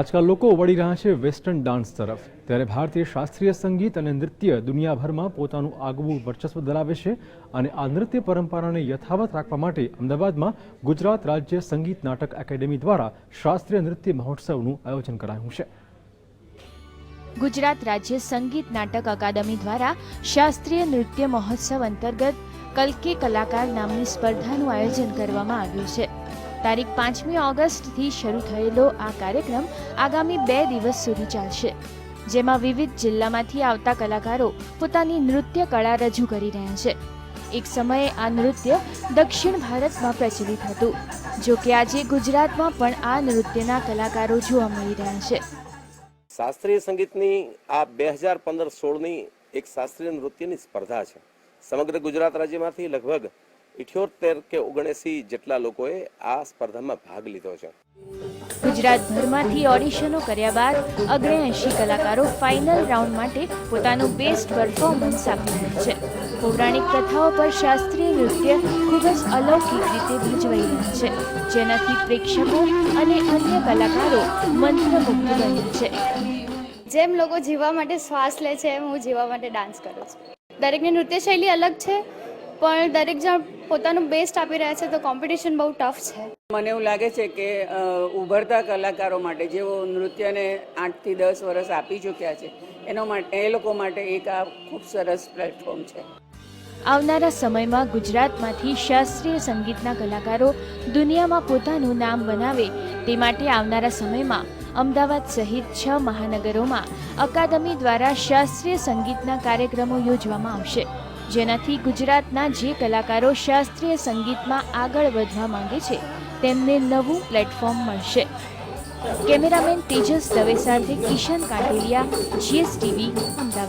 આજકાલ લોકો વળી રહ્યા છે વેસ્ટર્ન ડાન્સ તરફ. ત્યારે ભારતીય શાસ્ત્રીય સંગીત અને નૃત્ય દુનિયાભરમાં પોતાનું આગવું વર્ચસ્વ ધરાવે છે અને આ નૃત્ય પરંપરાને યથાવત રાખવા માટે અમદાવાદમાં ગુજરાત રાજ્ય સંગીત નાટક એકેડેમી દ્વારા શાસ્ત્રીય નૃત્ય મહોત્સવનું આયોજન કરાયું છે. ગુજરાત રાજ્ય સંગીત નાટક અકાદમી દ્વારા શાસ્ત્રીય નૃત્ય મહોત્સવ અંતર્ગત કલકી કલાકાર નામની સ્પર્ધાનું આયોજન કરવામાં આવ્યું છે. તારીખ પાંચમી ઓગસ્ટથી શરૂ થયેલો આ કાર્યક્રમ આગામી બે દિવસ સુધી ચાલશે, જેમાં વિવિધ જિલ્લામાંથી આવતા કલાકારો પોતાની નૃત્ય કળા રજૂ કરી રહ્યા છે. એક સમયે આ નૃત્ય દક્ષિણ ભારતમાં પ્રચલિત હતું, જો કે આજે ગુજરાતમાં પણ આ નૃત્યના કલાકારો જોવા મળી રહ્યા છે. શાસ્ત્રીય સંગીતની આ બે હજાર પંદર સોળની એક શાસ્ત્રીય નૃત્યની સ્પર્ધા છે. સમગ્ર ગુજરાત રાજ્યમાંથી લગભગ ઇઠ્યોતેર કે ઓગણસી જેટલા લોકોએ આ સ્પર્ધામાં ભાગ લીધો છે. ગુજરાતભરમાંથી ઓડિશનો કર્યા બાદ અગ્નેએંશી કલાકારો ફાઇનલ રાઉન્ડ માટે પોતાનું બેસ્ટ પરફોર્મન્સ આપી રહ્યા છે. પૌરાણિક કથાઓ પર શાસ્ત્રીય નૃત્ય ખૂબ જ અલૌકિક રીતે ભજવાઈ રહ્યા છે. જેનાથી પ્રેક્ષકો અને અન્ય કલાકારો મંત્રમુગ્ધ બને છે. જેમ લોકો જીવવા માટે શ્વાસ લે છે એમ હું જીવવા માટે ડાન્સ કરું છું. દરેકની નૃત્ય શૈલી અલગ છે પણ દરેક જણ પોતાનું બેસ્ટ આપી રહ્યા છે તો કોમ્પિટિશન બહુ ટફ છે. મને એવું લાગે છે કે ઉભરતા કલાકારો માટે જેઓ નૃત્યને આઠથી દસ વર્ષ આપી ચૂક્યા છે એનો માટે એ લોકો માટે એક આ ખૂબ સરસ પ્લેટફોર્મ છે. આવનારા સમયમાં ગુજરાતમાંથી શાસ્ત્રીય સંગીતના કલાકારો દુનિયામાં પોતાનું નામ બનાવે તે માટે આવનારા સમયમાં અમદાવાદ સહિત છ મહાનગરોમાં અકાદમી દ્વારા શાસ્ત્રીય સંગીતના કાર્યક્રમો યોજવામાં આવશે. જેનાથી ગુજરાતના જે કલાકારો શાસ્ત્રીય સંગીતમાં આગળ વધવા માંગે છે, તેમને નવું પ્લેટફોર્મ મળશે. કેમેરામેન તેજસ દવે સાથે કિશન કાટોલિયા જીએસટીવી અમદાવાદ.